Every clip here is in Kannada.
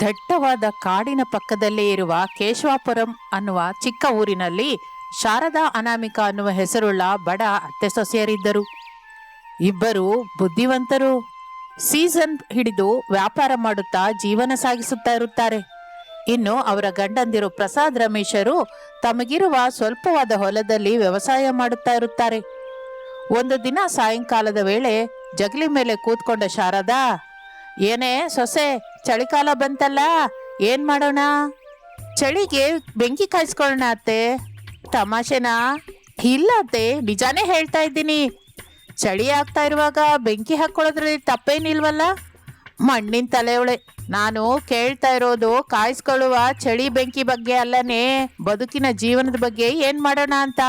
ದಟ್ಟವಾದ ಕಾಡಿನ ಪಕ್ಕದಲ್ಲೇ ಇರುವ ಕೇಶವಾಪುರಂ ಅನ್ನುವ ಚಿಕ್ಕ ಊರಿನಲ್ಲಿ ಶಾರದಾ ಅನಾಮಿಕ ಅನ್ನುವ ಹೆಸರುಳ್ಳ ಬಡ ಅತ್ತೆ ಸೊಸೆಯರಿದ್ದರು. ಇಬ್ಬರು ಬುದ್ಧಿವಂತರು. ಸೀಸನ್ ಹಿಡಿದು ವ್ಯಾಪಾರ ಮಾಡುತ್ತಾ ಜೀವನ ಸಾಗಿಸುತ್ತಾ ಇರುತ್ತಾರೆ. ಇನ್ನು ಅವರ ಗಂಡಂದಿರು ಪ್ರಸಾದ್ ರಮೇಶರು ತಮಗಿರುವ ಸ್ವಲ್ಪವಾದ ಹೊಲದಲ್ಲಿ ವ್ಯವಸಾಯ ಮಾಡುತ್ತಾ ಇರುತ್ತಾರೆ. ಒಂದು ದಿನ ಸಾಯಂಕಾಲದ ವೇಳೆ ಜಗಲಿ ಮೇಲೆ ಕೂತ್ಕೊಂಡ ಶಾರದಾ ಏನೇ ಸೊಸೆ, ಚಳಿಕಾಲ ಬಂತಲ್ಲ, ಏನ್ ಮಾಡೋಣ? ಚಳಿಗೆ ಬೆಂಕಿ ಕಾಯಿಸ್ಕೊಳ್ಳೋಣ ಅತ್ತೆ. ತಮಾಷೆನಾ? ಇಲ್ಲ ಅತ್ತೆ, ನಿಜಾನೇ ಹೇಳ್ತಾ ಇದ್ದೀನಿ. ಚಳಿ ಆಗ್ತಾ ಇರುವಾಗ ಬೆಂಕಿ ಹಾಕೊಳ್ಳೋದ್ರಲ್ಲಿ ತಪ್ಪೇನಿಲ್ವಲ್ಲ? ಮಣ್ಣಿನ ತಲೆಯೊಳೆ ನಾನು ಕೇಳ್ತಾ ಇರೋದು ಕಾಯಿಸ್ಕೊಳ್ಳುವ ಚಳಿ ಬೆಂಕಿ ಬಗ್ಗೆ ಅಲ್ಲನೇ, ಬದುಕಿನ ಜೀವನದ ಬಗ್ಗೆ ಏನ್ ಮಾಡೋಣ ಅಂತ.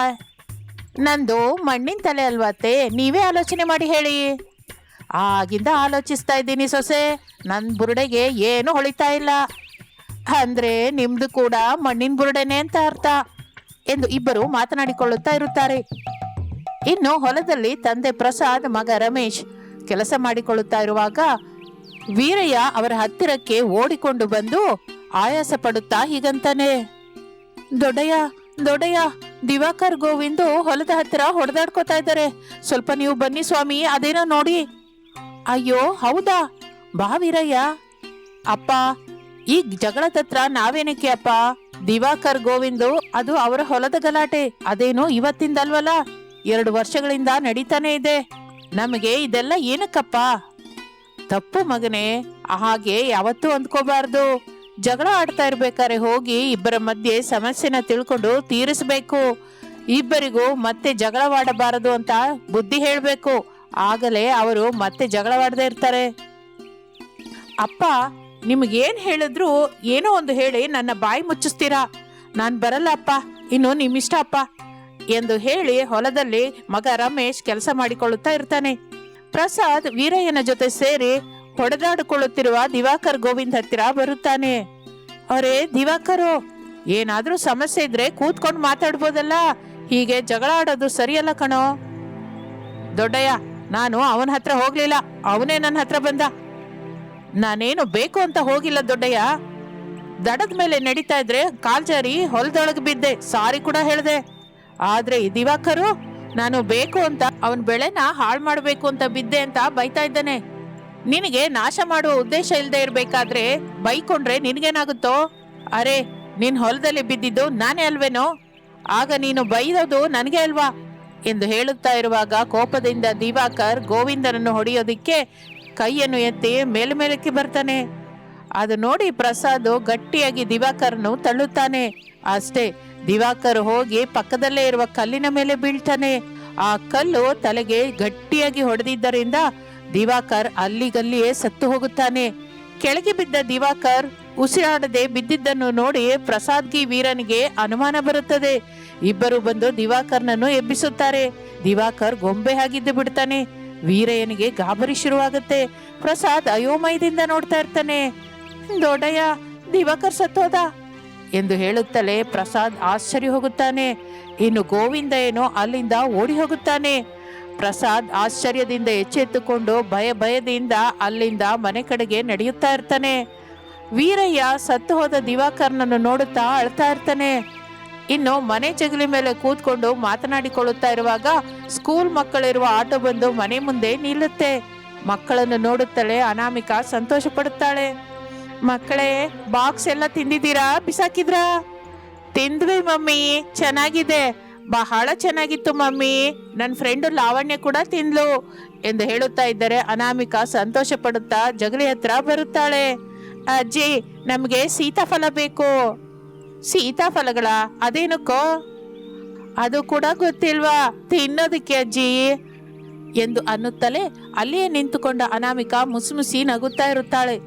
ನಂದು ಮಣ್ಣಿನ ತಲೆ ಅಲ್ವಾ ಅತ್ತೆ? ನೀವೇ ಆಲೋಚನೆ ಮಾಡಿ ಹೇಳಿ. ಆಗಿಂದ ಆಲೋಚಿಸ್ತಾ ಇದ್ದೀನಿ ಸೊಸೆ. ನನ್ನ ಬುರುಡೆಗೆ ಏನು ಹೊಳಿತಾ ಇಲ್ಲ. ಅಂದ್ರೆ ನಿಮ್ದು ಕೂಡ ಮಣ್ಣಿನ ಬುರುಡೆನೆ ಅಂತ ಅರ್ಥ. ಎಂದು ಇಬ್ಬರು ಮಾತನಾಡಿಕೊಳ್ಳುತ್ತಾ ಇರುತ್ತಾರೆ. ಇನ್ನು ಹೊಲದಲ್ಲಿ ತಂದೆ ಪ್ರಸಾದ್, ಮಗ ರಮೇಶ್ ಕೆಲಸ ಮಾಡಿಕೊಳ್ಳುತ್ತಾ ಇರುವಾಗ ವೀರಯ್ಯ ಅವರ ಹತ್ತಿರಕ್ಕೆ ಓಡಿಕೊಂಡು ಬಂದು ಆಯಾಸ ಪಡುತ್ತಾ ಹೀಗಂತಾನೆ. ದೊಡ್ಡಯ್ಯ ದೊಡ್ಡಯ್ಯ, ದಿವಾಕರ್ ಗೋವಿಂದು ಹೊಲದ ಹತ್ತಿರ ಹೊಡೆದಾಡ್ಕೋತಾ ಇದ್ದಾರೆ. ಸ್ವಲ್ಪ ನೀವು ಬನ್ನಿ ಸ್ವಾಮಿ, ಅದೇನೋ ನೋಡಿ. ಅಯ್ಯೋ, ಹೌದಾ? ಬಾ ವೀರಯ್ಯ ಅಪ್ಪ, ಈ ಜಗಳ ತತ್ರ ನಾವೇನಕ್ಕೆ ಅಪ್ಪ? ದಿವಾಕರ್ ಗೋವಿಂದು, ಅದು ಅವರ ಹೊಲದ ಗಲಾಟೆ. ಅದೇನು ಇವತ್ತಿಂದಲ್ವಲ್ಲ? ಎರಡು ವರ್ಷಗಳಿಂದ ನಡೀತಾನೆ ಇದೆ. ನಮಗೆ ಇದೆಲ್ಲ ಏನಕ್ಕಪ್ಪ? ತಪ್ಪು ಮಗನೇ, ಹಾಗೆ ಯಾವತ್ತೂ ಅಂದ್ಕೋಬಾರ್ದು. ಜಗಳ ಆಡ್ತಾ ಇರ್ಬೇಕಾರೆ ಹೋಗಿ ಇಬ್ಬರ ಮಧ್ಯೆ ಸಮಸ್ಯೆನ ತಿಳ್ಕೊಂಡು ತೀರಿಸ್ಬೇಕು. ಇಬ್ಬರಿಗೂ ಮತ್ತೆ ಜಗಳವಾಡಬಾರದು ಅಂತ ಬುದ್ಧಿ ಹೇಳ್ಬೇಕು. ಆಗಲೇ ಅವರು ಮತ್ತೆ ಜಗಳವಾಡದೇ ಇರ್ತಾರೆ. ಅಪ್ಪ, ನಿಮಗೇನು ಹೇಳಿದ್ರು ಏನೋ ಒಂದು ಹೇಳಿ ನನ್ನ ಬಾಯಿ ಮುಚ್ಚಿಸ್ತೀರಾ? ನಾನು ಬರಲ್ಲ ಅಪ್ಪ, ಇನ್ನು ನಿಮ್ಮಿಷ್ಟ ಅಪ್ಪ ಎಂದು ಹೇಳಿ ಹೊಲದಲ್ಲಿ ಮಗ ರಮೇಶ್ ಕೆಲಸ ಮಾಡಿಕೊಳ್ಳುತ್ತಾ ಇರ್ತಾನೆ. ಪ್ರಸಾದ್ ವೀರಯ್ಯನ ಜೊತೆ ಸೇರಿ ಹೊಡೆದಾಡಿಕೊಳ್ಳುತ್ತಿರುವ ದಿವಾಕರ್ ಗೋವಿಂದ್ ಹತ್ತಿರ ಬರುತ್ತಾನೆ. ಅರೇ ದಿವಾಕರು, ಏನಾದರೂ ಸಮಸ್ಯೆ ಇದ್ರೆ ಕೂತ್ಕೊಂಡು ಮಾತಾಡ್ಬೋದಲ್ಲ? ಹೀಗೆ ಜಗಳ ಆಡೋದು ಸರಿಯಲ್ಲ ಕಣೋ. ದೊಡ್ಡಯ್ಯ ನಾನು ಅವನ ಹತ್ರ ಹೋಗ್ಲಿಲ್ಲ, ಅವನೇ ನನ್ನ ಹತ್ರ ಬಂದ. ನಾನೇನು ಬೇಕು ಅಂತ ಹೋಗಿಲ್ಲ ದೊಡ್ಡಯ್ಯ. ದಡದ ಮೇಲೆ ನಡೀತಾ ಇದ್ರೆ ಕಾಲ್ ಜಾರಿ ಹೊಲದೊಳಗೆ ಬಿದ್ದೆ, ಸಾರಿ ಕೂಡ ಹೇಳ್ದೆ. ಆದ್ರೆ ದಿವಾಕರು, ನಾನು ಬೇಕು ಅಂತ ಅವನ ಬೆಳೆನ ಹಾಳು ಮಾಡಬೇಕು ಅಂತ ಬಿದ್ದೆ ಅಂತ ಬೈತಾ ಇದ್ದಾನೆ. ನಿನಗೆ ನಾಶ ಮಾಡುವ ಉದ್ದೇಶ ಇಲ್ಲದೆ ಇರಬೇಕಾದ್ರೆ ಬೈಕೊಂಡ್ರೆ ನಿನಗೇನಾಗುತ್ತೋ? ಅರೆ ನಿನ್ನ ಹೊಲದಲ್ಲಿ ಬಿದ್ದಿದ್ದು ನಾನೇ ಅಲ್ವೇನೋ? ಆಗ ನೀನು ಬೈದೋದು ನನಗೆ ಅಲ್ವಾ? ಎಂದು ಹೇಳುತ್ತಾ ಇರುವಾಗ ಕೋಪದಿಂದ ದಿವಾಕರ್ ಗೋವಿಂದನನ್ನು ಹೊಡೆಯೋದಿಕ್ಕೆ ಕೈಯನ್ನು ಎತ್ತಿ ಮೇಲ್ಮೇಲಕ್ಕೆ ಬರ್ತಾನೆ. ಅದು ನೋಡಿ ಪ್ರಸಾದ್ ಗಟ್ಟಿಯಾಗಿ ದಿವಾಕರ್ನು ತಳ್ಳುತ್ತಾನೆ. ಅಷ್ಟೇ, ದಿವಾಕರ್ ಹೋಗಿ ಪಕ್ಕದಲ್ಲೇ ಇರುವ ಕಲ್ಲಿನ ಮೇಲೆ ಬೀಳ್ತಾನೆ. ಆ ಕಲ್ಲು ತಲೆಗೆ ಗಟ್ಟಿಯಾಗಿ ಹೊಡೆದಿದ್ದರಿಂದ ದಿವಾಕರ್ ಅಲ್ಲಿಗಲ್ಲಿಯೇ ಸತ್ತು ಹೋಗುತ್ತಾನೆ. ಕೆಳಗೆ ಬಿದ್ದ ದಿವಾಕರ್ ಉಸಿರಾಡದೆ ಬಿದ್ದಿದ್ದನ್ನು ನೋಡಿ ಪ್ರಸಾದ್ಗಿ ವೀರನಿಗೆ ಅನುಮಾನ ಬರುತ್ತದೆ. ಇಬ್ಬರು ಬಂದು ದಿವಾಕರ್ನನ್ನು ಎಬ್ಬಿಸುತ್ತಾರೆ. ದಿವಾಕರ್ ಗೊಂಬೆ ಆಗಿದ್ದು ಬಿಡ್ತಾನೆ. ವೀರಯ್ಯನಿಗೆ ಗಾಬರಿ ಶುರುವಾಗುತ್ತೆ. ಪ್ರಸಾದ್ ಅಯೋಮಯದಿಂದ ನೋಡ್ತಾ ಇರ್ತಾನೆ. ದೊಡ್ಡಯ್ಯ, ದಿವಾಕರ್ ಸತ್ತೋದ? ಎಂದು ಹೇಳುತ್ತಲೇ ಪ್ರಸಾದ್ ಆಶ್ಚರ್ಯ ಹೋಗುತ್ತಾನೆ. ಇನ್ನು ಗೋವಿಂದ ಏನೋ ಅಲ್ಲಿಂದ ಓಡಿ ಹೋಗುತ್ತಾನೆ. ಪ್ರಸಾದ್ ಆಶ್ಚರ್ಯದಿಂದ ಎಚ್ಚೆತ್ತುಕೊಂಡು ಭಯ ಭಯದಿಂದ ಅಲ್ಲಿಂದ ಮನೆ ಕಡೆಗೆ ನಡೆಯುತ್ತಾ ಇರ್ತಾನೆ. ವೀರಯ್ಯ ಸತ್ತು ಹೋದ ದಿವಾಕರ್ನನ್ನು ನೋಡುತ್ತಾ ಅಳ್ತಾ ಇರ್ತಾನೆ. ಇನ್ನು ಮನೆ ಜಗಲಿ ಮೇಲೆ ಕೂತ್ಕೊಂಡು ಮಾತನಾಡಿಕೊಳ್ಳುತ್ತಾ ಇರುವಾಗ ಸ್ಕೂಲ್ ಮಕ್ಕಳಿರುವ ಆಟೋ ಬಂದು ಮನೆ ಮುಂದೆ ನಿಲ್ಲುತ್ತೆ. ಮಕ್ಕಳನ್ನು ನೋಡುತ್ತಲೇ ಅನಾಮಿಕಾ ಸಂತೋಷ ಪಡುತ್ತಾಳೆ ಮಕ್ಕಳೇ ಬಾಕ್ಸ್ ಎಲ್ಲ ತಿಂದಿದ್ದೀರಾ? ಬಿಸಾಕಿದ್ರಾ? ತಿಂದ್ವಿ ಮಮ್ಮಿ, ಚೆನ್ನಾಗಿದೆ. ಬಹಳ ಚೆನ್ನಾಗಿತ್ತು ಮಮ್ಮಿ. ನನ್ನ ಫ್ರೆಂಡು ಲಾವಣ್ಯ ಕೂಡ ತಿಂದ್ಲು ಎಂದು ಹೇಳುತ್ತಾ ಇದ್ದರೆ ಅನಾಮಿಕಾ ಸಂತೋಷ ಪಡುತ್ತಾ ಜಗಲಿ ಹತ್ರ ಬರುತ್ತಾಳೆ. ಅಜ್ಜಿ, ನಮಗೆ ಸೀತಾಫಲ ಬೇಕು. ಸೀತಾಫಲಗಳ ಅದೇನಕ್ಕೋ? ಅದು ಕೂಡ ಗೊತ್ತಿಲ್ವಾ? ತಿನ್ನೋದಕ್ಕೆ ಅಜ್ಜಿ. ಎಂದು ಅನ್ನುತ್ತಲೇ ಅಲ್ಲಿಯೇ ನಿಂತುಕೊಂಡ ಅನಾಮಿಕ ಮುಸುಮುಸಿ ನಗುತ್ತಾ ಇರುತ್ತಾಳೆ.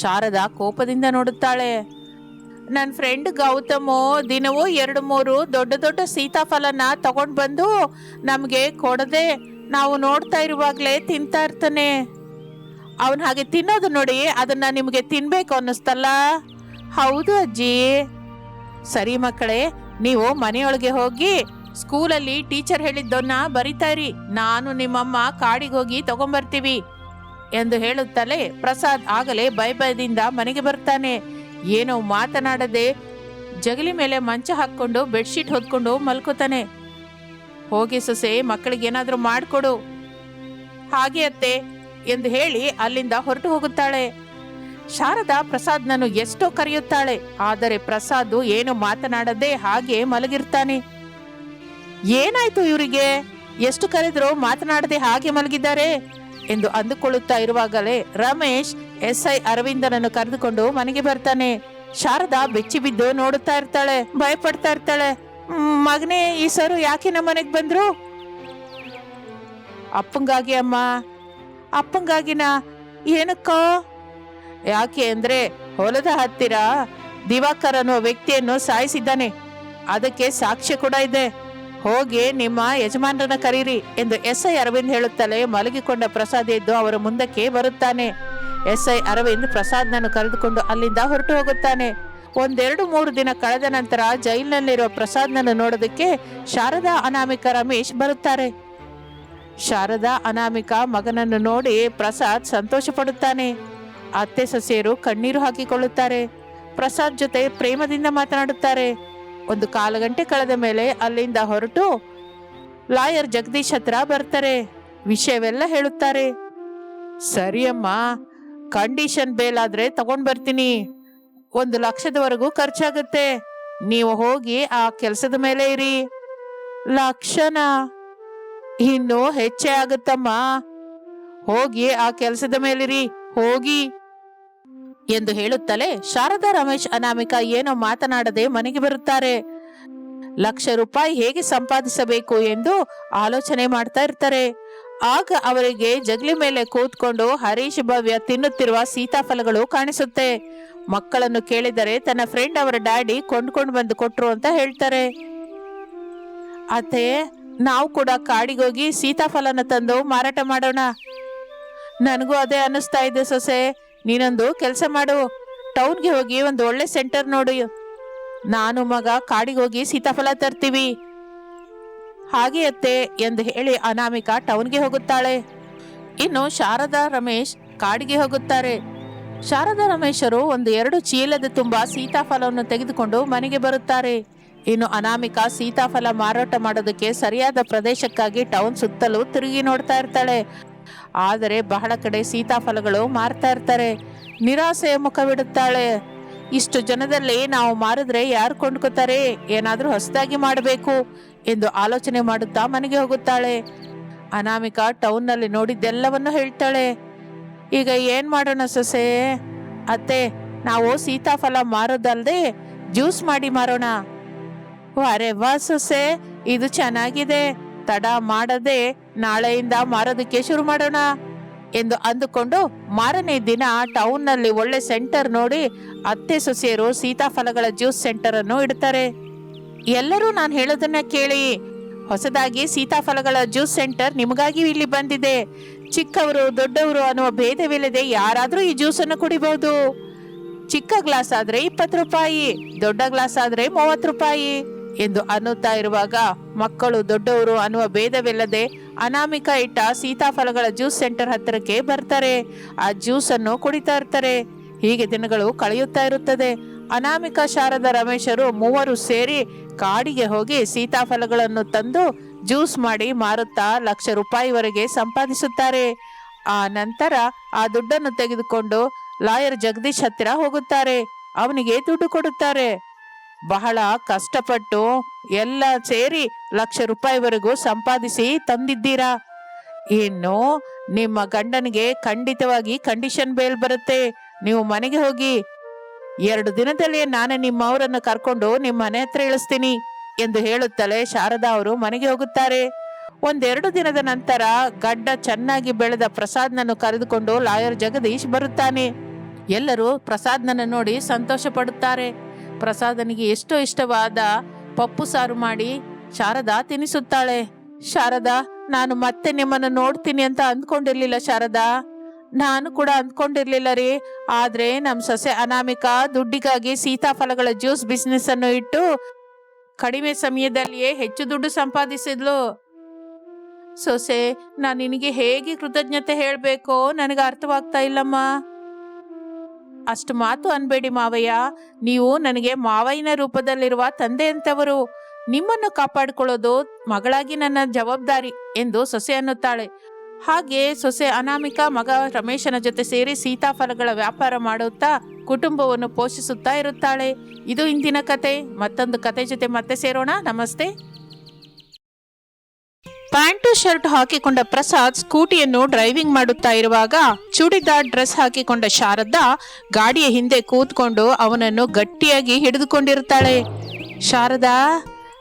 ಶಾರದಾ ಕೋಪದಿಂದ ನೋಡುತ್ತಾಳೆ. ನನ್ನ ಫ್ರೆಂಡ್ ಗೌತಮು ದಿನವೂ ಎರಡು ಮೂರು ದೊಡ್ಡ ದೊಡ್ಡ ಸೀತಾಫಲನ ತಗೊಂಡು ಬಂದು ನಮಗೆ ಕೊಡದೆ ನಾವು ನೋಡ್ತಾ ಇರುವಾಗಲೇ ತಿಂತಾ ಇರ್ತಾನೆ. ಅವನು ಹಾಗೆ ತಿನ್ನೋದು ನೋಡಿ ಅದನ್ನ ನಿಮಗೆ ತಿನ್ಬೇಕು ಅನ್ನಿಸ್ತಲ್ಲ? ಹೌದು ಅಜ್ಜಿ. ಸರಿ ಮಕ್ಕಳೇ, ನೀವು ಮನೆಯೊಳಗೆ ಹೋಗಿ ಸ್ಕೂಲಲ್ಲಿ ಟೀಚರ್ ಹೇಳಿದ್ದನ್ನ ಬರಿತಾ ಇರಿ ನಾನು ನಿಮ್ಮಮ್ಮ ಕಾಡಿಗೆ ಹೋಗಿ ತಗೊಂಬರ್ತೀವಿ ಎಂದು ಹೇಳುತ್ತಲೇ ಪ್ರಸಾದ್ ಆಗಲೇ ಭಯ ಭಯದಿಂದ ಮನೆಗೆ ಬರ್ತಾನೆ. ಏನೋ ಮಾತನಾಡದೆ ಜಗಲಿ ಮೇಲೆ ಮಂಚ ಹಾಕ್ಕೊಂಡು ಬೆಡ್ಶೀಟ್ ಹೊದ್ಕೊಂಡು ಮಲ್ಕೋತಾನೆ. ಹೋಗಿ ಸೊಸೆ, ಮಕ್ಕಳಿಗೆ ಏನಾದರೂ ಮಾಡಿಕೊಡು. ಹಾಗೆ ಅತ್ತೆ ಎಂದು ಹೇಳಿ ಅಲ್ಲಿಂದ ಹೊರಟು ಹೋಗುತ್ತಾಳೆ. ಶಾರದಾ ಪ್ರಸಾದ್ನನ್ನು ಎಷ್ಟೋ ಕರೆಯುತ್ತಾಳೆ ಆದರೆ ಪ್ರಸಾದ್ ಏನು ಮಾತನಾಡದೆ ಹಾಗೆ ಮಲಗಿರ್ತಾನೆ. ಏನಾಯ್ತು ಇವರಿಗೆ? ಎಷ್ಟು ಕರೆದ್ರು ಮಾತನಾಡದೆ ಹಾಗೆ ಮಲಗಿದ್ದಾರೆ ಎಂದು ಅಂದುಕೊಳ್ಳುತ್ತಾ ಇರುವಾಗಲೇ ರಮೇಶ್ ಎಸ್ ಐ ಅರವಿಂದನನ್ನು ಕರೆದುಕೊಂಡು ಮನೆಗೆ ಬರ್ತಾನೆ. ಶಾರದಾ ಬೆಚ್ಚಿ ಬಿದ್ದು ನೋಡುತ್ತಾ ಇರ್ತಾಳೆ ಭಯಪಡ್ತಾ ಇರ್ತಾಳೆ. "ಮ್, ಮಗನೇ ಈ ಸರು ಯಾಕೆ ನಮ್ಮ ಮನೆಗೆ ಬಂದ್ರು? ಅಪ್ಪಂಗಾಗಿ ಅಮ್ಮ ಅಪ್ಪಂಗಾಗಿನ ಏನಕ್ಕೋ? ಯಾಕೆ ಅಂದ್ರೆ ಹೊಲದ ಹತ್ತಿರ ದಿವಾಕರ್ ಅನ್ನುವ ವ್ಯಕ್ತಿಯನ್ನು ಸಾಯಿಸಿದ್ದಾನೆ. ಅದಕ್ಕೆ ಸಾಕ್ಷ್ಯ ಕೂಡ ಇದೆ. ಹೋಗಿ ನಿಮ್ಮ ಯಜಮಾನರನ್ನ ಕರೀರಿ ಎಂದು ಎಸ್ ಐ ಅರವಿಂದ್ ಹೇಳುತ್ತಲೇ ಮಲಗಿಕೊಂಡ ಪ್ರಸಾದ್ ಎದ್ದು ಅವರ ಮುಂದಕ್ಕೆ ಬರುತ್ತಾನೆ. ಎಸ್ ಐ ಅರವಿಂದ್ ಪ್ರಸಾದ್ನನ್ನು ಕರೆದುಕೊಂಡು ಅಲ್ಲಿಂದ ಹೊರಟು ಹೋಗುತ್ತಾನೆ. ಒಂದೆರಡು ಮೂರು ದಿನ ಕಳೆದ ನಂತರ ಜೈಲಿನಲ್ಲಿರುವ ಪ್ರಸಾದ್ನನ್ನು ನೋಡೋದಕ್ಕೆ ಶಾರದಾ ಅನಾಮಿಕ ರಮೇಶ್ ಬರುತ್ತಾರೆ. ಶಾರದಾ ಅನಾಮಿಕ ಮಗನನ್ನು ನೋಡಿ ಪ್ರಸಾದ್ ಸಂತೋಷ ಪಡುತ್ತಾನೆ ಅತ್ತೆ ಸೊಸೆಯರು ಕಣ್ಣೀರು ಹಾಕಿಕೊಳ್ಳುತ್ತಾರೆ. ಪ್ರಸಾದ್ ಜೊತೆ ಪ್ರೇಮದಿಂದ ಮಾತನಾಡುತ್ತಾರೆ. ಒಂದು ಕಾಲು ಗಂಟೆ ಕಳೆದ ಮೇಲೆ ಅಲ್ಲಿಂದ ಹೊರಟು ಲಾಯರ್ ಜಗದೀಶ್ ಹತ್ರ ಬರ್ತಾರೆ. ವಿಷಯವೆಲ್ಲ ಹೇಳುತ್ತಾರೆ. ಸರಿಯಮ್ಮ ಕಂಡೀಷನ್ ಬೇಲಾದ್ರೆ ತಗೊಂಡ್ ಬರ್ತೀನಿ. ಒಂದು ಲಕ್ಷದವರೆಗೂ ಖರ್ಚಾಗುತ್ತೆ. ನೀವು ಹೋಗಿ ಆ ಕೆಲಸದ ಮೇಲೆ ಇರಿ. ಲಕ್ಷನ ಇನ್ನು ಹೆಚ್ಚೆ ಆಗುತ್ತಮ್ಮ. ಹೋಗಿ ಆ ಕೆಲಸದ ಮೇಲಿರಿ. ಹೋಗಿ. ಎಂದು ಹೇಳುತ್ತಲೇ ಶಾರದಾ ರಮೇಶ್ ಅನಾಮಿಕ ಏನೋ ಮಾತನಾಡದೆ ಮನೆಗೆ ಬರುತ್ತಾರೆ. ಲಕ್ಷ ರೂಪಾಯಿ ಹೇಗೆ ಸಂಪಾದಿಸಬೇಕು ಎಂದು ಆಲೋಚನೆ ಮಾಡ್ತಾ ಇರ್ತಾರೆ. ಆಗ ಅವರಿಗೆ ಜಗಲಿ ಮೇಲೆ ಕೂತ್ಕೊಂಡು ಹರೀಶ್ ಭವ್ಯ ತಿನ್ನುತ್ತಿರುವ ಸೀತಾಫಲಗಳು ಕಾಣಿಸುತ್ತೆ. ಮಕ್ಕಳನ್ನು ಕೇಳಿದರೆ ತನ್ನ ಫ್ರೆಂಡ್ ಅವರ ಡ್ಯಾಡಿ ಕೊಂಡ್ಕೊಂಡು ಬಂದು ಕೊಟ್ರು ಅಂತ ಹೇಳ್ತಾರೆ. ಅತ್ತೆ, ನಾವು ಕೂಡ ಕಾಡಿಗೋಗಿ ಸೀತಾಫಲನ ತಂದು ಮಾರಾಟ ಮಾಡೋಣ. ನನಗೂ ಅದೇ ಅನ್ನಿಸ್ತಾ ಇದೆ ಸೊಸೆ. ನೀನೊಂದು ಕೆಲಸ ಮಾಡು. ಟೌನ್ಗೆ ಹೋಗಿ ಒಂದು ಒಳ್ಳೆ ಸೆಂಟರ್ ನೋಡು. ನಾನು ಮಗ ಕಾಡಿಗೆ ಹೋಗಿ ಸೀತಾಫಲ ತರ್ತೀವಿ. ಹಾಗೆ ಅತ್ತೆ ಎಂದು ಹೇಳಿ ಅನಾಮಿಕಾ ಟೌನ್ಗೆ ಹೋಗುತ್ತಾಳೆ. ಇನ್ನು ಶಾರದಾ, ರಮೇಶ್ ಕಾಡಿಗೆ ಹೋಗುತ್ತಾರೆ. ಶಾರದಾ, ರಮೇಶರು ಒಂದು ಎರಡು ಚೀಲದ ತುಂಬಾ ಸೀತಾಫಲವನ್ನು ತೆಗೆದುಕೊಂಡು ಮನೆಗೆ ಬರುತ್ತಾರೆ. ಇನ್ನು ಅನಾಮಿಕಾ ಸೀತಾಫಲ ಮಾರಾಟ ಮಾಡೋದಕ್ಕೆ ಸರಿಯಾದ ಪ್ರದೇಶಕ್ಕಾಗಿ ಟೌನ್ ಸುತ್ತಲೂ ತಿರುಗಿ ನೋಡ್ತಾ ಇರ್ತಾಳೆ. ಆದರೆ ಬಹಳ ಕಡೆ ಸೀತಾಫಲಗಳು ಮಾರ್ತಾ ಇರ್ತಾರೆ. ನಿರಾಸೆಯ ಮುಖವಿಡುತ್ತಾಳೆ. ಇಷ್ಟು ಜನದಲ್ಲಿ ನಾವು ಮಾರಿದ್ರೆ ಯಾರು ಕೊಂಡ್ಕೋತಾರೆ? ಏನಾದರೂ ಹೊಸದಾಗಿ ಮಾಡಬೇಕು ಎಂದು ಆಲೋಚನೆ ಮಾಡುತ್ತಾ ಮನೆಗೆ ಹೋಗುತ್ತಾಳೆ. ಅನಾಮಿಕಾ ಟೌನ್ನಲ್ಲಿ ನೋಡಿದ್ದೆಲ್ಲವನ್ನು ಹೇಳ್ತಾಳೆ. ಈಗ ಏನು ಮಾಡೋಣ ಸೊಸೆ? ಅತ್ತೆ, ನಾವು ಸೀತಾಫಲ ಮಾರೋದಲ್ಲದೆ ಜ್ಯೂಸ್ ಮಾಡಿ ಮಾರೋಣ. ಅರೆ ವಾ ಸೊಸೆ, ಇದು ಚೆನ್ನಾಗಿದೆ. ತಡ ಮಾಡದೆ ನಾಳೆಯಿಂದ ಮಾರೋದಕ್ಕೆ ಶುರು ಮಾಡೋಣ ಎಂದು ಅಂದುಕೊಂಡು ಮಾರನೇ ದಿನ ಟೌನ್ನಲ್ಲಿ ಒಳ್ಳೆ ಸೆಂಟರ್ ನೋಡಿ ಅತ್ತೆ ಸೊಸೆಯರು ಸೀತಾಫಲಗಳ ಜ್ಯೂಸ್ ಸೆಂಟರ್ ಅನ್ನು ಇಡ್ತಾರೆ ಎಲ್ಲರೂ ನಾನು ಹೇಳೋದನ್ನ ಕೇಳಿ. ಹೊಸದಾಗಿ ಸೀತಾಫಲಗಳ ಜ್ಯೂಸ್ ಸೆಂಟರ್ ನಿಮಗಾಗಿ ಇಲ್ಲಿ ಬಂದಿದೆ. ಚಿಕ್ಕವರು, ದೊಡ್ಡವರು ಅನ್ನುವ ಭೇದವಿಲ್ಲದೆ ಯಾರಾದರೂ ಈ ಜ್ಯೂಸ್ ಅನ್ನು ಕುಡಿಬಹುದು ಚಿಕ್ಕ ಗ್ಲಾಸ್ ಆದ್ರೆ ಇಪ್ಪತ್ತು ರೂಪಾಯಿ, ದೊಡ್ಡ ಗ್ಲಾಸ್ ಆದ್ರೆ ಮೂವತ್ತು ರೂಪಾಯಿ. ಎಂದು ಅನ್ನುತ್ತಾ ಇರುವಾಗ ಮಕ್ಕಳು ದೊಡ್ಡವರು ಅನ್ನುವ ಭೇದವಿಲ್ಲದೆ ಅನಾಮಿಕ ಇಟ್ಟ ಸೀತಾಫಲಗಳ ಜ್ಯೂಸ್ ಸೆಂಟರ್ ಹತ್ತಿರಕ್ಕೆ ಬರ್ತಾರೆ. ಆ ಜ್ಯೂಸ್ ಅನ್ನು ಕುಡಿತಾ ಇರ್ತಾರೆ. ಹೀಗೆ ದಿನಗಳು ಕಳೆಯುತ್ತಾ ಇರುತ್ತದೆ. ಅನಾಮಿಕ ಶಾರದ ರಮೇಶರು ಮೂವರು ಸೇರಿ ಕಾಡಿಗೆ ಹೋಗಿ ಸೀತಾಫಲಗಳನ್ನು ತಂದು ಜ್ಯೂಸ್ ಮಾಡಿ ಮಾರುತ್ತಾ ಲಕ್ಷ ರೂಪಾಯಿವರೆಗೆ ಸಂಪಾದಿಸುತ್ತಾರೆ. ಆ ನಂತರ ಆ ದುಡ್ಡನ್ನು ತೆಗೆದುಕೊಂಡು ಲಾಯರ್ ಜಗದೀಶ್ ಹತ್ತಿರ ಹೋಗುತ್ತಾರೆ. ಅವನಿಗೆ ದುಡ್ಡು ಕೊಡುತ್ತಾರೆ. ಬಹಳ ಕಷ್ಟಪಟ್ಟು ಎಲ್ಲ ಸೇರಿ ಲಕ್ಷ ರೂಪಾಯಿವರೆಗೂ ಸಂಪಾದಿಸಿ ತಂದಿದ್ದೀರಾ? ಇನ್ನು ನಿಮ್ಮ ಗಂಡನಿಗೆ ಖಂಡಿತವಾಗಿ ಕಂಡೀಷನ್ ಬೇಲ್ ಬರುತ್ತೆ. ನೀವು ಮನೆಗೆ ಹೋಗಿ ಎರಡು ದಿನದಲ್ಲಿ ನಾನು ನಿಮ್ಮವರನ್ನು ಕರ್ಕೊಂಡು ನಿಮ್ಮ ಮನೆ ಹತ್ರ ಇಳಿಸ್ತೀನಿ ಎಂದು ಹೇಳುತ್ತಲೇ ಶಾರದಾ ಅವರು ಮನೆಗೆ ಹೋಗುತ್ತಾರೆ. ಒಂದೆರಡು ದಿನದ ನಂತರ ಗಡ್ಡ ಚೆನ್ನಾಗಿ ಬೆಳೆದ ಪ್ರಸಾದ್ನನ್ನು ಕರೆದುಕೊಂಡು ಲಾಯರ್ ಜಗದೀಶ್ ಬರುತ್ತಾನೆ. ಎಲ್ಲರೂ ಪ್ರಸಾದ್ನನ್ನು ನೋಡಿ ಸಂತೋಷ ಪಡುತ್ತಾರೆ ಪ್ರಸಾದನಿಗೆ ಎಷ್ಟೋ ಇಷ್ಟವಾದ ಪಪ್ಪು ಸಾರು ಮಾಡಿ, ಶಾರದಾ, ತಿನ್ನಿಸುತ್ತಾಳೆ. ಶಾರದಾ, ನಾನು ಮತ್ತೆ ನಿಮ್ಮನ್ನು ನೋಡ್ತೀನಿ ಅಂತ ಅಂದ್ಕೊಂಡಿರ್ಲಿಲ್ಲ ಶಾರದಾ. ನಾನು ಕೂಡ ಅಂದ್ಕೊಂಡಿರ್ಲಿಲ್ಲ ರೀ. ಆದ್ರೆ ನಮ್ಮ ಸೊಸೆ ಅನಾಮಿಕ ದುಡ್ಡಿಗಾಗಿ ಸೀತಾಫಲಗಳ ಜ್ಯೂಸ್ ಬಿಸ್ನೆಸ್ ಅನ್ನು ಇಟ್ಟು ಕಡಿಮೆ ಸಮಯದಲ್ಲಿಯೇ ಹೆಚ್ಚು ದುಡ್ಡು ಸಂಪಾದಿಸಿದ್ಲು. ಸೊಸೆ, ನಾನು ನಿನಗೆ ಹೇಗೆ ಕೃತಜ್ಞತೆ ಹೇಳಬೇಕೋ ನನಗೆ ಅರ್ಥವಾಗ್ತಾ ಇಲ್ಲಮ್ಮ. ಅಷ್ಟು ಮಾತು ಅನ್ಬೇಡಿ ಮಾವಯ್ಯ. ನೀವು ನನಗೆ ಮಾವಯ್ಯನ ರೂಪದಲ್ಲಿರುವ ತಂದೆ ಅಂತವರು ನಿಮ್ಮನ್ನು ಕಾಪಾಡಿಕೊಳ್ಳೋದು ಮಗಳಾಗಿ ನನ್ನ ಜವಾಬ್ದಾರಿ ಎಂದು ಸೊಸೆ ಅನ್ನುತ್ತಾಳೆ. ಹಾಗೆ ಸೊಸೆ ಅನಾಮಿಕ ಮಗ ರಮೇಶನ ಜೊತೆ ಸೇರಿ ಸೀತಾಫಲಗಳ ವ್ಯಾಪಾರ ಮಾಡುತ್ತಾ ಕುಟುಂಬವನ್ನು ಪೋಷಿಸುತ್ತಾ ಇರುತ್ತಾಳೆ. ಇದು ಇಂದಿನ ಕತೆ. ಮತ್ತೊಂದು ಕತೆ ಜೊತೆ ಮತ್ತೆ ಸೇರೋಣ. ನಮಸ್ತೆ. ಪ್ಯಾಂಟು, ಶರ್ಟ್ ಹಾಕಿಕೊಂಡ ಪ್ರಸಾದ್ ಸ್ಕೂಟಿಯನ್ನು ಡ್ರೈವಿಂಗ್ ಮಾಡುತ್ತಾ ಇರುವಾಗ ಚೂಡಿದಾರ್, ಡ್ರೆಸ್ ಹಾಕಿಕೊಂಡ ಶಾರದಾ ಗಾಡಿಯ ಹಿಂದೆ ಕೂತ್ಕೊಂಡು ಅವನನ್ನು ಗಟ್ಟಿಯಾಗಿ ಹಿಡಿದುಕೊಂಡಿರುತ್ತಾಳೆ. ಶಾರದಾ,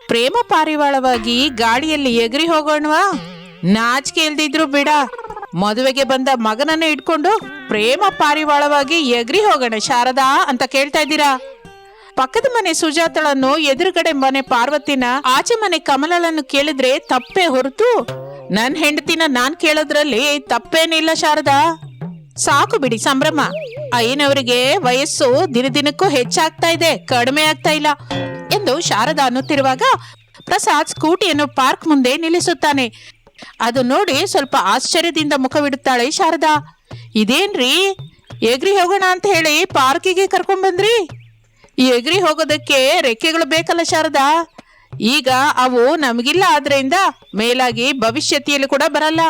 ಪ್ರೇಮ ಪಾರಿವಾಳವಾಗಿ ಗಾಡಿಯಲ್ಲಿ ಎಗರಿ ಹೋಗೋಣವಾ? ನಾಚಿಕೆ ಇಲ್ದಿದ್ರು ಬಿಡ. ಮದುವೆಗೆ ಬಂದ ಮಗನನ್ನು ಇಟ್ಕೊಂಡು ಪ್ರೇಮ ಪಾರಿವಾಳವಾಗಿ ಎಗರಿ ಹೋಗೋಣ ಶಾರದಾ ಅಂತ ಕೇಳ್ತಾ ಇದ್ದೀರಾ? ಪಕ್ಕದ ಮನೆ ಸುಜಾತಳನ್ನು ಎದುರುಗಡೆ ಮನೆ ಪಾರ್ವತಿನ, ಆಚೆ ಮನೆ ಕಮಲಳನ್ನು ಕೇಳಿದ್ರೆ ತಪ್ಪೇ ಹೊರತು? ನನ್ ಹೆಂಡತಿನ ನಾನ್ ಕೇಳೋದ್ರಲ್ಲಿ ತಪ್ಪೇನಿಲ್ಲ ಶಾರದಾ. ಸಾಕು ಬಿಡಿ ಸಂಭ್ರಮ. ಅಯ್ಯನವರಿಗೆ ವಯಸ್ಸು ದಿನ ದಿನಕ್ಕೂ ಹೆಚ್ಚಾಗ್ತಾ ಇದೆ, ಕಡಿಮೆ ಆಗ್ತಾ ಇಲ್ಲ ಎಂದು ಶಾರದಾ ಅನ್ನುತ್ತಿರುವಾಗ ಪ್ರಸಾದ್ ಸ್ಕೂಟಿಯನ್ನು ಪಾರ್ಕ್ ಮುಂದೆ ನಿಲ್ಲಿಸುತ್ತಾನೆ. ಅದು ನೋಡಿ ಸ್ವಲ್ಪ ಆಶ್ಚರ್ಯದಿಂದ ಮುಖವಿಡುತ್ತಾಳೆ ಶಾರದಾ. ಇದೇನ್ರಿ? ಎಗ್ರಿ ಹೋಗೋಣ ಅಂತ ಹೇಳಿ ಪಾರ್ಕಿಗೆ ಕರ್ಕೊಂಡ್ ಬಂದ್ರಿ ಎಗ್ರಿ ಹೋಗೋದಕ್ಕೆ ರೆಕ್ಕೆಗಳು ಬೇಕಲ್ಲ ಶಾರದಾ? ಈಗ ಅವು ನಮಗಿಲ್ಲ, ಆದ್ರಿಂದ ಮೇಲಾಗಿ ಭವಿಷ್ಯತಿಯಲ್ಲಿ ಕೂಡ ಬರಲ್ಲ.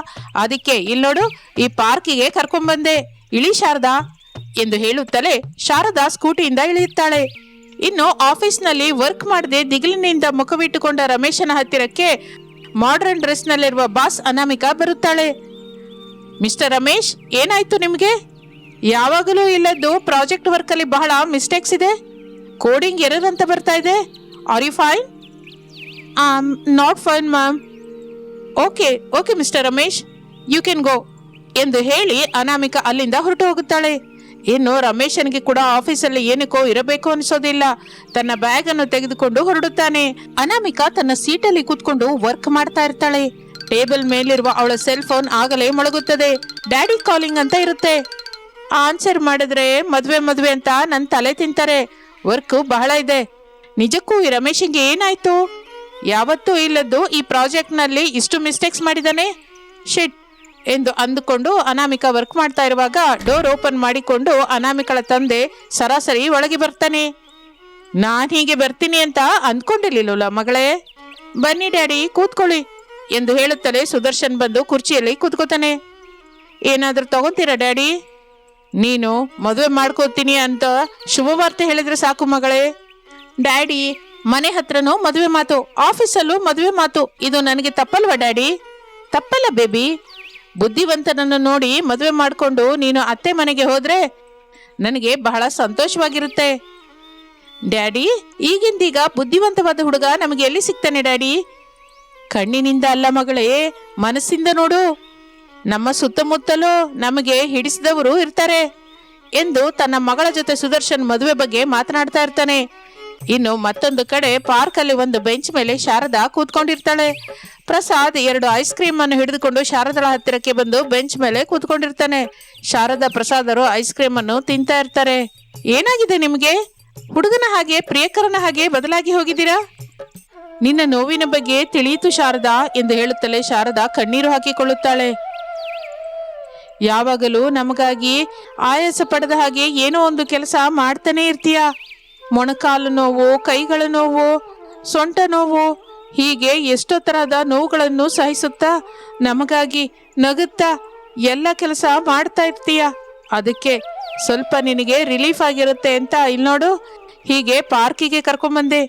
ಅದಕ್ಕೆ ಇಲ್ಲಿ ನೋಡು, ಈ ಪಾರ್ಕಿಗೆ ಕರ್ಕೊಂಡ್ಬಂದೆ ಇಳಿ ಶಾರದಾ? ಎಂದು ಹೇಳುತ್ತಲೇ ಶಾರದಾ ಸ್ಕೂಟಿಯಿಂದ ಇಳಿಯುತ್ತಾಳೆ. ಇನ್ನು ಆಫೀಸ್ನಲ್ಲಿ ವರ್ಕ್ ಮಾಡದೆ ದಿಗಿಲಿನಿಂದ ಮುಖವಿಟ್ಟುಕೊಂಡ ರಮೇಶನ ಹತ್ತಿರಕ್ಕೆ ಮಾಡರ್ನ್ ಡ್ರೆಸ್ನಲ್ಲಿರುವ ಬಾಸ್ ಅನಾಮಿಕಾ ಬರುತ್ತಾಳೆ. ಮಿಸ್ಟರ್ ರಮೇಶ್, ಏನಾಯ್ತು ನಿಮಗೆ? ಯಾವಾಗಲೂ ಇಲ್ಲದ್ದು ಪ್ರಾಜೆಕ್ಟ್ ವರ್ಕಲ್ಲಿ ಬಹಳ ಮಿಸ್ಟೇಕ್ಸ್ ಇದೆ. ಕೋಡಿಂಗ್ ಎರರ್ ಅಂತ ಬರ್ತಾ ಇದೆ? Are you fine am not fine ma'am okay okay mister Ramesh you can go ಎಂದು ಹೇಳಿ ಅನಾಮಿಕ ಅಲ್ಲಿಂದ ಹೊರಟು ಹೋಗುತ್ತಾಳೆ. ಇನ್ನು ರಮೇಶನಿಗೆ ಕೂಡ ಆಫೀಸಲ್ಲಿ ಏನಕ್ಕೋ ಇರಬೇಕು ಅನಿಸೋದಿಲ್ಲ. ತನ್ನ ಬ್ಯಾಗ್ ಅನ್ನು ತೆಗೆದುಕೊಂಡು ಹೊರಡುತ್ತಾನೆ. ಅನಾಮಿಕಾ ತನ್ನ ಸೀಟಲ್ಲಿ ಕೂತ್ಕೊಂಡು ವರ್ಕ್ ಮಾಡ್ತಾ ಇರ್ತಾಳೆ. ಟೇಬಲ್ ಮೇಲಿರುವ ಅವಳ ಸೆಲ್ ಫೋನ್ ಆಗಲೇ ಮೊಳಗುತ್ತದೆ. ಡ್ಯಾಡಿ ಕಾಲಿಂಗ್ ಅಂತ ಇರುತ್ತೆ. ಆನ್ಸರ್ ಮಾಡಿದ್ರೆ ಮದುವೆ ಮದುವೆ ಅಂತ ನನ್ನ ತಲೆ ತಿಂತಾರೆ. ವರ್ಕ್ ಬಹಳ ಇದೆ. ನಿಜಕ್ಕೂ ಈ ರಮೇಶಿಗೆ ಏನಾಯ್ತು? ಯಾವತ್ತೂ ಇಲ್ಲದ್ದು ಈ ಪ್ರಾಜೆಕ್ಟ್ನಲ್ಲಿ ಇಷ್ಟು ಮಿಸ್ಟೇಕ್ಸ್ ಮಾಡಿದಾನೆ? ಶೆಟ್ ಎಂದು ಅಂದುಕೊಂಡು ಅನಾಮಿಕಾ ವರ್ಕ್ ಮಾಡ್ತಾ ಇರುವಾಗ ಡೋರ್ ಓಪನ್ ಮಾಡಿಕೊಂಡು ಅನಾಮಿಕಳ ತಂದೆ ಸರಾಸರಿ ಒಳಗೆ ಬರ್ತಾನೆ. ನಾನು ಹೀಗೆ ಬರ್ತೀನಿ ಅಂತ ಅಂದ್ಕೊಂಡಿರ್ಲಿಲ್ಲ ಮಗಳೇ? ಬನ್ನಿ ಡ್ಯಾಡಿ, ಕೂತ್ಕೊಳ್ಳಿ, ಎಂದು ಹೇಳುತ್ತಲೇ ಸುದರ್ಶನ್ ಬಂದು ಕುರ್ಚಿಯಲ್ಲಿ ಕೂತ್ಕೋತಾನೆ. ಏನಾದರೂ ತಗೊಂತೀರಾ ಡ್ಯಾಡಿ? ನೀನು ಮದುವೆ ಮಾಡ್ಕೋತೀನಿ ಅಂತ ಶುಭವಾರ್ತೆ ಹೇಳಿದ್ರೆ ಸಾಕು ಮಗಳೇ. ಡ್ಯಾಡಿ, ಮನೆ ಹತ್ರನೂ ಮದುವೆ ಮಾತು, ಆಫೀಸಲ್ಲೂ ಮದುವೆ ಮಾತು. ಇದು ನನಗೆ ತಪ್ಪಲ್ವಾ ಡ್ಯಾಡಿ? ತಪ್ಪಲ್ಲ ಬೇಬಿ. ಬುದ್ಧಿವಂತನನ್ನು ನೋಡಿ ಮದುವೆ ಮಾಡಿಕೊಂಡು ನೀನು ಅತ್ತೆ ಮನೆಗೆ ಹೋದರೆ ನನಗೆ ಬಹಳ ಸಂತೋಷವಾಗಿರುತ್ತೆ. ಡ್ಯಾಡಿ, ಈಗಿಂದೀಗ ಬುದ್ಧಿವಂತವಾದ ಹುಡುಗ ನಮಗೆ ಎಲ್ಲಿ ಸಿಗ್ತಾನೆ ಡ್ಯಾಡಿ? ಕಣ್ಣಿನಿಂದ ಅಲ್ಲ ಮಗಳೇ, ಮನಸ್ಸಿಂದ ನೋಡು. ನಮ್ಮ ಸುತ್ತಮುತ್ತಲೂ ನಮಗೆ ಹಿಡಿಸಿದವರು ಇರ್ತಾರೆ ಎಂದು ತನ್ನ ಮಗಳ ಜೊತೆ ಸುದರ್ಶನ್ ಮದುವೆ ಬಗ್ಗೆ ಮಾತನಾಡ್ತಾ ಇರ್ತಾನೆ. ಇನ್ನು ಮತ್ತೊಂದು ಕಡೆ ಪಾರ್ಕಲ್ಲಿ ಒಂದು ಬೆಂಚ್ ಮೇಲೆ ಶಾರದಾ ಕೂತ್ಕೊಂಡಿರ್ತಾಳೆ. ಪ್ರಸಾದ್ ಎರಡು ಐಸ್ ಕ್ರೀಮ್ ಅನ್ನು ಹಿಡಿದುಕೊಂಡು ಶಾರದಳ ಹತ್ತಿರಕ್ಕೆ ಬಂದು ಬೆಂಚ್ ಮೇಲೆ ಕೂತ್ಕೊಂಡಿರ್ತಾನೆ. ಶಾರದಾ ಪ್ರಸಾದರು ಐಸ್ ಕ್ರೀಮ್ ಅನ್ನು ತಿಂತಾ ಇರ್ತಾರೆ. ಏನಾಗಿದೆ ನಿಮಗೆ? ಹುಡುಗನ ಹಾಗೆ ಪ್ರಿಯಕರನ ಹಾಗೆ ಬದಲಾಗಿ ಹೋಗಿದ್ದೀರಾ? ನಿನ್ನ ನೋವಿನ ಬಗ್ಗೆ ತಿಳಿಯಿತು ಶಾರದಾ ಎಂದು ಹೇಳುತ್ತಲೇ ಶಾರದಾ ಕಣ್ಣೀರು ಹಾಕಿಕೊಳ್ಳುತ್ತಾಳೆ. ಯಾವಾಗಲೂ ನಮಗಾಗಿ ಆಯಾಸ ಪಡೆದ ಹಾಗೆ ಏನೋ ಒಂದು ಕೆಲಸ ಮಾಡ್ತಾನೆ ಇರ್ತೀಯ. ಮೊಣಕಾಲು ನೋವು, ಕೈಗಳ ನೋವು, ಸೊಂಟ ನೋವು, ಹೀಗೆ ಎಷ್ಟೋ ತರಹದ ನೋವುಗಳನ್ನು ಸಹಿಸುತ್ತಾ ನಮಗಾಗಿ ನಗುತ್ತಾ ಎಲ್ಲ ಕೆಲಸ ಮಾಡ್ತಾ ಇರ್ತೀಯ. ಅದಕ್ಕೆ ಸ್ವಲ್ಪ ನಿನಗೆ ರಿಲೀಫ್ ಆಗಿರುತ್ತೆ ಅಂತ ಇಲ್ಲಿ ನೋಡು. ಹೀಗೆ ಪಾರ್ಕಿಗೆ ಕರ್ಕೊಂಬಂದೆ.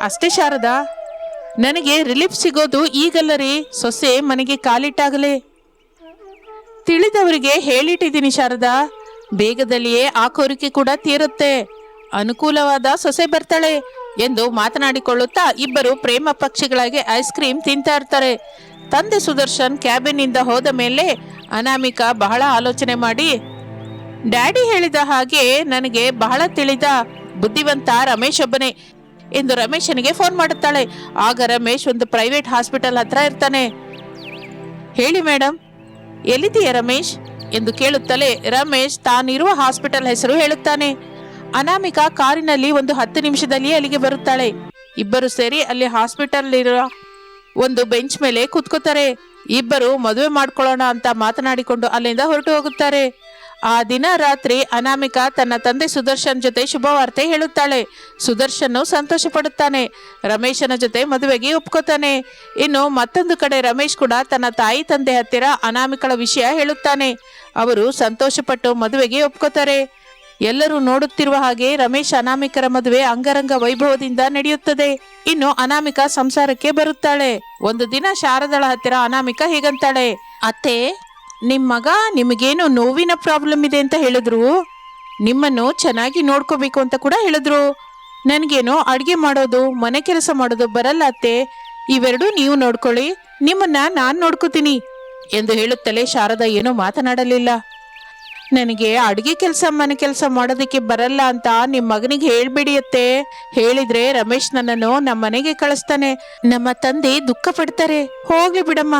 ಅಷ್ಟೇ ಶಾರದಾ, ನನಗೆ ರಿಲೀಫ್ ಸಿಗೋದು ಈಗಲ್ಲ ರೀ. ಸೊಸೆ ಮನೆಗೆ ಕಾಲಿಟ್ಟಾಗಲೇ. ತಿಳಿದವರಿಗೆ ಹೇಳಿಟ್ಟಿದ್ದೀನಿ ಶಾರದಾ. ಬೇಗದಲ್ಲಿಯೇ ಆ ಕೋರಿಕೆ ಕೂಡ ತೀರುತ್ತೆ. ಅನುಕೂಲವಾದ ಸೊಸೆ ಬರ್ತಾಳೆ ಎಂದು ಮಾತನಾಡಿಕೊಳ್ಳುತ್ತಾ ಇಬ್ಬರು ಪ್ರೇಮ ಪಕ್ಷಿಗಳಾಗಿ ಐಸ್ ಕ್ರೀಮ್ ತಿಂತಾ ಇರ್ತಾರೆ. ತಂದೆ ಸುದರ್ಶನ್ ಕ್ಯಾಬಿನಿಂದ ಹೋದ ಮೇಲೆ ಅನಾಮಿಕಾ ಬಹಳ ಆಲೋಚನೆ ಮಾಡಿ, ಡ್ಯಾಡಿ ಹೇಳಿದ ಹಾಗೆ ನನಗೆ ಬಹಳ ತಿಳಿದ, ಬುದ್ಧಿವಂತ ರಮೇಶ್ ಒಬ್ಬನೇ ಎಂದು ರಮೇಶನಿಗೆ ಫೋನ್ ಮಾಡುತ್ತಾಳೆ. ಆಗ ರಮೇಶ್ ಒಂದು ಪ್ರೈವೇಟ್ ಹಾಸ್ಪಿಟಲ್ ಹತ್ರ ಇರ್ತಾನೆ. ಹೇಳಿ ಮೇಡಮ್ ಎಲ್ಲಿದೆಯಾ ರಮೇಶ್? ಎಂದು ಕೇಳುತ್ತಲೇ ರಮೇಶ್ ತಾನಿರುವ ಹಾಸ್ಪಿಟಲ್ ಹೆಸರು ಹೇಳುತ್ತಾನೆ. ಅನಾಮಿಕಾ ಕಾರಿನಲ್ಲಿ ಒಂದು ಹತ್ತು ನಿಮಿಷದಲ್ಲಿ ಅಲ್ಲಿಗೆ ಬರುತ್ತಾಳೆ. ಇಬ್ಬರು ಸೇರಿ ಅಲ್ಲಿ ಹಾಸ್ಪಿಟಲ್ ಇರುವ ಒಂದು ಬೆಂಚ್ ಮೇಲೆ ಕೂತ್ಕೋತಾರೆ. ಇಬ್ಬರು ಮದುವೆ ಮಾಡ್ಕೊಳ್ಳೋಣ ಅಂತ ಮಾತನಾಡಿಕೊಂಡು ಅಲ್ಲಿಂದ ಹೊರಟು ಹೋಗುತ್ತಾರೆ. ಆ ದಿನ ರಾತ್ರಿ ಅನಾಮಿಕಾ ತನ್ನ ತಂದೆ ಸುದರ್ಶನ್ ಜೊತೆ ಶುಭವಾರ್ತೆ ಹೇಳುತ್ತಾಳೆ. ಸುದರ್ಶನ್ ಸಂತೋಷ ಪಡುತ್ತಾನೆ ರಮೇಶನ ಜೊತೆ ಮದುವೆಗೆ ಒಪ್ಕೋತಾನೆ. ಇನ್ನು ಮತ್ತೊಂದು ಕಡೆ ರಮೇಶ್ ಕೂಡ ತನ್ನ ತಾಯಿ ತಂದೆ ಹತ್ತಿರ ಅನಾಮಿಕಳ ವಿಷಯ ಹೇಳುತ್ತಾನೆ. ಅವರು ಸಂತೋಷಪಟ್ಟು ಮದುವೆಗೆ ಒಪ್ಕೋತಾರೆ. ಎಲ್ಲರೂ ನೋಡುತ್ತಿರುವ ಹಾಗೆ ರಮೇಶ್ ಅನಾಮಿಕರ ಮದುವೆ ಅಂಗರಂಗ ವೈಭವದಿಂದ ನಡೆಯುತ್ತದೆ. ಇನ್ನು ಅನಾಮಿಕಾ ಸಂಸಾರಕ್ಕೆ ಬರುತ್ತಾಳೆ. ಒಂದು ದಿನ ಶಾರದಳ ಹತ್ತಿರ ಅನಾಮಿಕಾ ಹೀಗಂತಾಳೆ. ಅತ್ತೆ ನಿಮ್ ಮಗ ನಿಮಗೇನು ನೋವಿನ ಪ್ರಾಬ್ಲಮ್ ಇದೆ ಅಂತ ಹೇಳಿದ್ರು. ನಿಮ್ಮನ್ನು ಚೆನ್ನಾಗಿ ನೋಡ್ಕೋಬೇಕು ಅಂತ ಕೂಡ ಹೇಳಿದ್ರು. ನನಗೇನು ಅಡುಗೆ ಮಾಡೋದು, ಮನೆ ಕೆಲಸ ಮಾಡೋದು ಬರಲ್ಲ ಅತ್ತೆ. ಇವೆರಡೂ ನೀವು ನೋಡ್ಕೊಳ್ಳಿ. ನಿಮ್ಮನ್ನ ನಾನು ನೋಡ್ಕೋತೀನಿ ಎಂದು ಹೇಳುತ್ತಲೇ ಶಾರದಾ ಏನೂ ಮಾತನಾಡಲಿಲ್ಲ. ನನಗೆ ಅಡುಗೆ ಕೆಲಸ, ಮನೆ ಕೆಲಸ ಮಾಡೋದಕ್ಕೆ ಬರಲ್ಲ ಅಂತ ನಿಮ್ಮ ಮಗನಿಗೆ ಹೇಳ್ಬಿಡಿ ಅತ್ತೆ. ಹೇಳಿದ್ರೆ ರಮೇಶ್ ನನ್ನನ್ನು ನಮ್ಮ ಮನೆಗೆ ಕಳಿಸ್ತಾನೆ. ನಮ್ಮ ತಂದೆ ದುಃಖ ಪಡ್ತಾರೆ ಹೋಗ್ಲಿ ಬಿಡಮ್ಮ.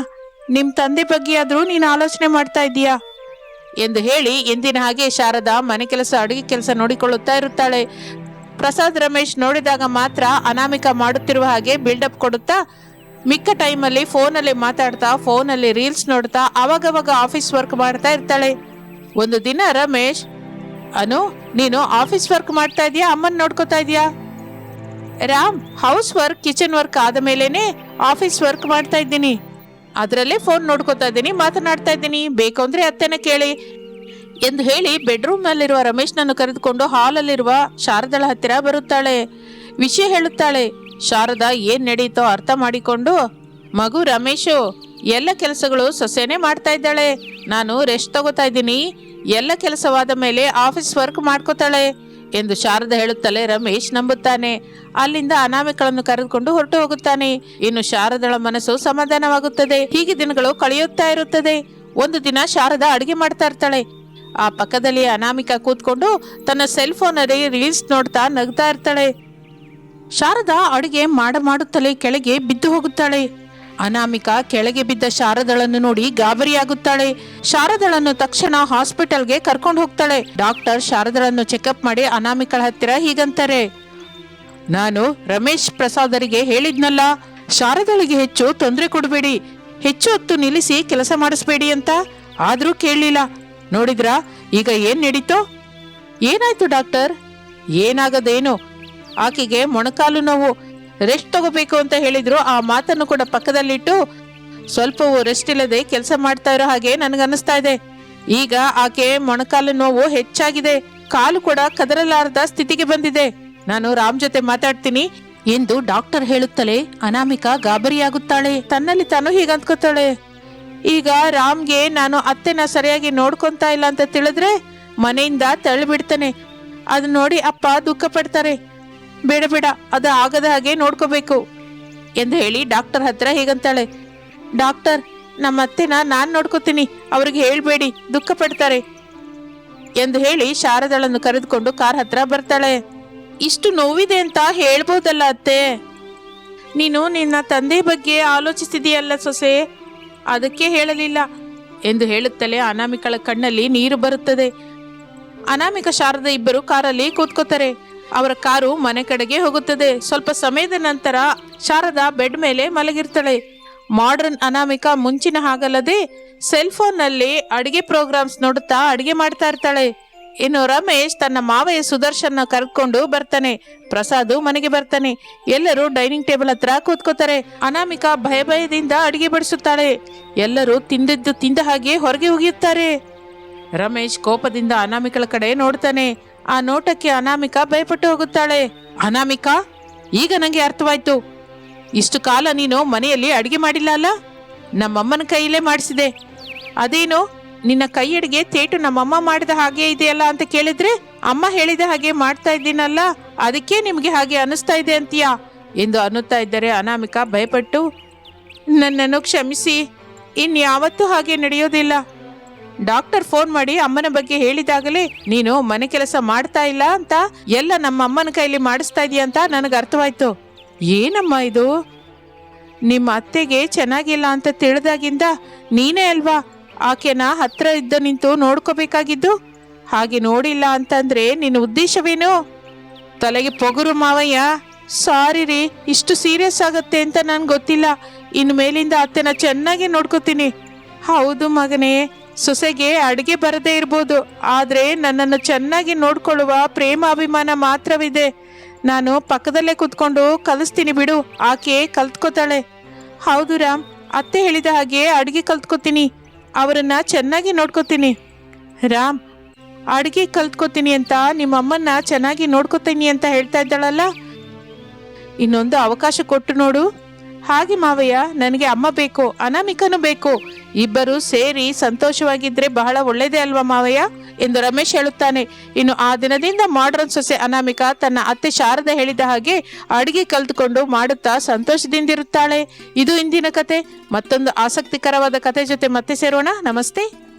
ನಿಮ್ಮ ತಂದೆ ಬಗ್ಗೆ ಆದ್ರೂ ನೀನು ಆಲೋಚನೆ ಮಾಡ್ತಾ ಇದೀಯಾ ಎಂದು ಹೇಳಿ ಎಂದಿನ ಹಾಗೆ ಶಾರದಾ ಮನೆ ಕೆಲಸ, ಅಡುಗೆ ಕೆಲಸ ನೋಡಿಕೊಳ್ಳುತ್ತಾ ಇರುತ್ತಾಳೆ. ಪ್ರಸಾದ್ ರಮೇಶ್ ನೋಡಿದಾಗ ಮಾತ್ರ ಅನಾಮಿಕ ಮಾಡುತ್ತಿರುವ ಹಾಗೆ ಬಿಲ್ಡಪ್ ಕೊಡುತ್ತಾ, ಮಿಕ್ಕ ಟೈಮಲ್ಲಿ ಫೋನಲ್ಲಿ ಮಾತಾಡ್ತಾ ಫೋನಲ್ಲಿ ರೀಲ್ಸ್ ನೋಡ್ತಾ, ಅವಾಗವಾಗ ಆಫೀಸ್ ವರ್ಕ್ ಮಾಡ್ತಾ ಇರ್ತಾಳೆ. ಒಂದು ದಿನ ರಮೇಶ್, ಅನು, ನೀನು ಆಫೀಸ್ ವರ್ಕ್ ಮಾಡ್ತಾ ಇದೀಯಾ ಅಮ್ಮನ ನೋಡ್ಕೋತಾ ಇದೀಯಾ Ram house work kitchen work ಆದ ಮೇಲೇನೆ ಆಫೀಸ್ ವರ್ಕ್ ಮಾಡ್ತಾ ಇದ್ದೀನಿ. ಅದರಲ್ಲೇ ಫೋನ್ ನೋಡ್ಕೋತಾ ಇದ್ದೀನಿ, ಮಾತನಾಡ್ತಾ ಇದ್ದೀನಿ. ಬೇಕು ಅಂದ್ರೆ ಅತ್ತೆನ ಕೇಳಿ. ಎಂದು ಹೇಳಿ ಬೆಡ್ರೂಮ್ನಲ್ಲಿರುವ ರಮೇಶ್ನನ್ನು ಕರೆದುಕೊಂಡು ಹಾಲಲ್ಲಿರುವ ಶಾರದಳ ಹತ್ತಿರ ಬರುತ್ತಾಳೆ. ವಿಷಯ ಹೇಳುತ್ತಾಳೆ. ಶಾರದಾ, ಏನ್ ನಡೀತೋ ಅರ್ಥ ಮಾಡಿಕೊಂಡು, ಮಗು ರಮೇಶು, ಎಲ್ಲ ಕೆಲಸಗಳು ಸೊಸೆನೆ ಮಾಡ್ತಾ ಇದ್ದಾಳೆ. ನಾನು ರೆಸ್ಟ್ ತಗೋತಾ ಇದ್ದೀನಿ. ಎಲ್ಲ ಕೆಲಸವಾದ ಮೇಲೆ ಆಫೀಸ್ ವರ್ಕ್ ಮಾಡ್ಕೋತಾಳೆ. ಎಂದು ಶಾರದ ಹೇಳುತ್ತಲೇ ರಮೇಶ್ ನಂಬುತ್ತಾನೆ. ಅಲ್ಲಿಂದ ಅನಾಮಿಕಳನ್ನು ಕರೆದುಕೊಂಡು ಹೊರಟು ಹೋಗುತ್ತಾನೆ. ಇನ್ನು ಶಾರದಳ ಮನಸ್ಸು ಸಮಾಧಾನವಾಗುತ್ತದೆ. ಹೀಗೆ ದಿನಗಳು ಕಳೆಯುತ್ತಾ ಇರುತ್ತದೆ. ಒಂದು ದಿನ ಶಾರದಾ ಅಡುಗೆ ಮಾಡ್ತಾ ಇರ್ತಾಳೆ. ಆ ಪಕ್ಕದಲ್ಲಿ ಅನಾಮಿಕ ಕೂತ್ಕೊಂಡು ತನ್ನ ಸೆಲ್ ಫೋನಲ್ಲಿ ರೀಲ್ಸ್ ನೋಡ್ತಾ ನಗ್ತಾ ಇರ್ತಾಳೆ. ಶಾರದಾ ಅಡುಗೆ ಮಾಡ ಮಾಡುತ್ತಲೇ ಕೆಳಗೆ ಬಿದ್ದು ಹೋಗುತ್ತಾಳೆ. ಅನಾಮಿಕಾ ಕೆಳಗೆ ಬಿದ್ದ ಶಾರದಳನ್ನು ನೋಡಿ ಗಾಬರಿಯಾಗುತ್ತಾಳೆ. ಶಾರದಳನ್ನು ತಕ್ಷಣ ಹಾಸ್ಪಿಟಲ್ಗೆ ಕರ್ಕೊಂಡು ಹೋಗ್ತಾಳೆ. ಡಾಕ್ಟರ್ ಶಾರದಳನ್ನು ಚೆಕಪ್ ಮಾಡಿ ಅನಾಮಿಕಳ ಹತ್ತಿರ ಹೀಗಂತಾರೆ. ನಾನು ರಮೇಶ್ ಪ್ರಸಾದರಿಗೆ ಹೇಳಿದ್ನಲ್ಲ, ಶಾರದಳಿಗೆ ಹೆಚ್ಚು ತೊಂದರೆ ಕೊಡಬೇಡಿ. ಹೆಚ್ಚು ಹೊತ್ತು ನಿಲ್ಲಿಸಿ ಕೆಲಸ ಮಾಡಿಸ್ಬೇಡಿ ಅಂತ. ಆದರೂ ಕೇಳಲಿಲ್ಲ. ನೋಡಿದ್ರಾ, ಈಗ ಏನ್ ನಡೀತೋ? ಏನಾಯ್ತು ಡಾಕ್ಟರ್? ಏನಾಗದೇನು. ಆಕೆಗೆ ಮೊಣಕಾಲು ನೋವು. ರೆಸ್ಟ್ ತಗೋಬೇಕು ಅಂತ ಹೇಳಿದ್ರು. ಆ ಮಾತನ್ನು ಕೂಡ ಪಕ್ಕದಲ್ಲಿಟ್ಟು ಸ್ವಲ್ಪವೂ ರೆಸ್ಟ್ ಇಲ್ಲದೆ ಕೆಲಸ ಮಾಡ್ತಾ ಇರೋ ಹಾಗೆ ನನಗನ್ನಿಸ್ತಾ ಇದೆ. ಈಗ ಆಕೆ ಮೊಣಕಾಲು ನೋವು ಹೆಚ್ಚಾಗಿದೆ. ಕಾಲು ಕೂಡ ಕದರಲಾರದ ಸ್ಥಿತಿಗೆ ಬಂದಿದೆ. ನಾನು ರಾಮ್ ಜೊತೆ ಮಾತಾಡ್ತೀನಿ. ಎಂದು ಡಾಕ್ಟರ್ ಹೇಳುತ್ತಲೇ ಅನಾಮಿಕಾ ಗಾಬರಿಯಾಗುತ್ತಾಳೆ. ತನ್ನಲ್ಲಿ ತಾನು ಹೀಗಂದ್ಕೋತಾಳೆ ಈಗ ರಾಮ್ಗೆ ನಾನು ಅತ್ತೆನ ಸರಿಯಾಗಿ ನೋಡ್ಕೊಂತಾ ಇಲ್ಲ ಅಂತ ತಿಳಿದ್ರೆ ಮನೆಯಿಂದ ತಳ್ಳಿಬಿಡ್ತಾನೆ ಅದು ನೋಡಿ ಅಪ್ಪ ದುಃಖ ಪಡ್ತಾರೆ ಬೇಡ ಬೇಡ, ಅದು ಆಗದ ಹಾಗೆ ನೋಡ್ಕೋಬೇಕು ಎಂದು ಹೇಳಿ ಡಾಕ್ಟರ್ ಹತ್ರ ಹೀಗಂತಾಳೆ. ಡಾಕ್ಟರ್, ನಮ್ಮ ಅತ್ತೆನ ನಾನು ನೋಡ್ಕೋತೀನಿ, ಅವ್ರಿಗೆ ಹೇಳಬೇಡಿ, ದುಃಖ ಪಡ್ತಾರೆ ಎಂದು ಹೇಳಿ ಶಾರದಳನ್ನು ಕರೆದುಕೊಂಡು ಕಾರ್ ಹತ್ರ ಬರ್ತಾಳೆ. ಇಷ್ಟು ನೋವಿದೆ ಅಂತ ಹೇಳ್ಬೋದಲ್ಲ ಅತ್ತೆ. ನೀನು ನಿನ್ನ ತಂದೆ ಬಗ್ಗೆ ಆಲೋಚಿಸಿದೆಯಲ್ಲ ಸೊಸೆ? ಅದಕ್ಕೆ ಹೇಳಲಿಲ್ಲ ಎಂದು ಹೇಳುತ್ತಲೇ ಅನಾಮಿಕಳ ಕಣ್ಣಲ್ಲಿ ನೀರು ಬರುತ್ತದೆ. ಅನಾಮಿಕ ಶಾರದ ಇಬ್ಬರು ಕಾರಲ್ಲಿ ಕೂತ್ಕೋತಾರೆ. ಅವರ ಕಾರು ಮನೆ ಕಡೆಗೆ ಹೋಗುತ್ತದೆ. ಸ್ವಲ್ಪ ಸಮಯದ ನಂತರ ಶಾರದಾ ಬೆಡ್ ಮೇಲೆ ಮಲಗಿರ್ತಾಳೆ. ಮಾಡ್ರನ್ ಅನಾಮಿಕ ಮುಂಚಿನ ಹಾಗಲ್ಲದೆ ಸೆಲ್ ಫೋನ್ನಲ್ಲಿ ಅಡಿಗೆ ಪ್ರೋಗ್ರಾಮ್ಸ್ ನೋಡುತ್ತಾ ಅಡಿಗೆ ಮಾಡ್ತಾ ಇರ್ತಾಳೆ. ಇನ್ನು ರಮೇಶ್ ತನ್ನ ಮಾವಯ್ಯ ಸುದರ್ಶನ ಕರ್ಕೊಂಡು ಬರ್ತಾನೆ. ಪ್ರಸಾದ್ ಮನೆಗೆ ಬರ್ತಾನೆ. ಎಲ್ಲರೂ ಡೈನಿಂಗ್ ಟೇಬಲ್ ಹತ್ರ ಕೂತ್ಕೋತಾರೆ. ಅನಾಮಿಕ ಭಯ ಭಯದಿಂದ ಅಡಿಗೆ ಬಡಿಸುತ್ತಾಳೆ. ಎಲ್ಲರೂ ತಿಂದಿದ್ದು ತಿಂದ ಹಾಗೆ ಹೊರಗೆ ಉಗಿಯುತ್ತಾರೆ ರಮೇಶ್ ಕೋಪದಿಂದ ಅನಾಮಿಕಳ ಕಡೆ ನೋಡ್ತಾನೆ. ಆ ನೋಟಕ್ಕೆ ಅನಾಮಿಕಾ ಭಯಪಟ್ಟು ಹೋಗುತ್ತಾಳೆ. ಅನಾಮಿಕಾ, ಈಗ ನನಗೆ ಅರ್ಥವಾಯ್ತು. ಇಷ್ಟು ಕಾಲ ನೀನು ಮನೆಯಲ್ಲಿ ಅಡಿಗೆ ಮಾಡಿಲ್ಲ ಅಲ್ಲ? ನಮ್ಮಮ್ಮನ ಕೈಯಲ್ಲೇ ಮಾಡಿಸಿದೆ. ಅದೇನು, ನಿನ್ನ ಕೈ ಅಡಿಗೆ ತೇಟು ನಮ್ಮಮ್ಮ ಮಾಡಿದ ಹಾಗೆ ಇದೆಯಲ್ಲ ಅಂತ ಕೇಳಿದ್ರೆ ಅಮ್ಮ ಹೇಳಿದ ಹಾಗೆ ಮಾಡ್ತಾ ಇದ್ದೀನಲ್ಲ? ಅದಕ್ಕೆ ನಿಮಗೆ ಹಾಗೆ ಅನಿಸ್ತಾ ಇದೆ ಅಂತೀಯಾ? ಎಂದು ಅನ್ನುತ್ತಾ ಇದ್ದರೆ ಅನಾಮಿಕಾ ಭಯಪಟ್ಟು, ನನ್ನನ್ನು ಕ್ಷಮಿಸಿ. ಇನ್ಯಾವತ್ತೂ ಹಾಗೆ ನಡೆಯೋದಿಲ್ಲ. ಡಾಕ್ಟರ್ ಫೋನ್ ಮಾಡಿ ಅಮ್ಮನ ಬಗ್ಗೆ ಹೇಳಿದಾಗಲೇ, ನೀನು ಮನೆ ಕೆಲಸ ಮಾಡ್ತಾ ಇಲ್ಲ ಅಂತ, ಎಲ್ಲ ನಮ್ಮ ಅಮ್ಮನ ಕೈಲಿ ಮಾಡಿಸ್ತಾ ಇದೀಯ ಅಂತ ನನಗೆ ಅರ್ಥವಾಯ್ತು. ಏನಮ್ಮ ಇದು? ನಿಮ್ಮ ಅತ್ತೆಗೆ ಚೆನ್ನಾಗಿಲ್ಲ ಅಂತ ತಿಳಿದಾಗಿಂದ ನೀನೇ ಅಲ್ವಾ? ಆಕೆನ ಹತ್ರ ಇದ್ದ ನಿಂತು ನೋಡ್ಕೋಬೇಕಾಗಿದ್ದು? ಹಾಗೆ ನೋಡಿಲ್ಲ ಅಂತಂದ್ರೆ ನಿನ್ನ ಉದ್ದೇಶವೇನು? ತಲೆಗೆ ಪೊಗರು ಮಾವಯ್ಯ. ಸಾರಿ ರೀ, ಇಷ್ಟು ಸೀರಿಯಸ್ ಆಗತ್ತೆ ಅಂತ ನನ್ಗೆ ಗೊತ್ತಿಲ್ಲ. ಇನ್ನು ಮೇಲಿಂದ ಅತ್ತೆನ ಚೆನ್ನಾಗಿ ನೋಡ್ಕೋತೀನಿ. ಹೌದು ಮಗನೇ ಸೊಸೆಗೆ ಅಡುಗೆ ಬರದೇ ಇರ್ಬೋದು, ಆದರೆ ನನ್ನನ್ನು ಚೆನ್ನಾಗಿ ನೋಡ್ಕೊಳ್ಳುವ ಪ್ರೇಮ ಅಭಿಮಾನ ಮಾತ್ರವಿದೆ. ನಾನು ಪಕ್ಕದಲ್ಲೇ ಕೂತ್ಕೊಂಡು ಕಲಿಸ್ತೀನಿ ಬಿಡು, ಆಕೆ ಕಲ್ತ್ಕೋತಾಳೆ. ಹೌದು ರಾಮ್, ಅತ್ತೆ ಹೇಳಿದ ಹಾಗೆ ಅಡುಗೆ ಕಲ್ತ್ಕೋತೀನಿ, ಅವರನ್ನು ಚೆನ್ನಾಗಿ ನೋಡ್ಕೋತೀನಿ. ರಾಮ್, ಅಡುಗೆ ಕಲ್ತ್ಕೋತೀನಿ ಅಂತ ನಿಮ್ಮಮ್ಮನ್ನ ಚೆನ್ನಾಗಿ ನೋಡ್ಕೋತೀನಿ ಅಂತ ಹೇಳ್ತಾ ಇದ್ದಾಳಲ್ಲ? ಇನ್ನೊಂದು ಅವಕಾಶ ಕೊಟ್ಟು ನೋಡು. ಹಾಗೆ ಮಾವಯ್ಯ, ನನಗೆ ಅಮ್ಮ ಬೇಕು, ಅನಾಮಿಕನು ಬೇಕು. ಇಬ್ಬರು ಸೇರಿ ಸಂತೋಷವಾಗಿದ್ರೆ ಬಹಳ ಒಳ್ಳೇದೇ ಅಲ್ವಾ ಮಾವಯ್ಯ? ಎಂದು ರಮೇಶ್ ಹೇಳುತ್ತಾನೆ. ಇನ್ನು ಆ ದಿನದಿಂದ ಮಾಡ್ರನ್ ಸೊಸೆ ಅನಾಮಿಕ ತನ್ನ ಅತ್ತೆ ಶಾರದ ಹೇಳಿದ ಹಾಗೆ ಅಡಿಗೆ ಕಲ್ತುಕೊಂಡು ಮಾಡುತ್ತಾ ಸಂತೋಷದಿಂದಿರುತ್ತಾಳೆ. ಇದು ಇಂದಿನ ಕತೆ. ಮತ್ತೊಂದು ಆಸಕ್ತಿಕರವಾದ ಕತೆ ಜೊತೆ ಮತ್ತೆ ಸೇರೋಣ. ನಮಸ್ತೆ.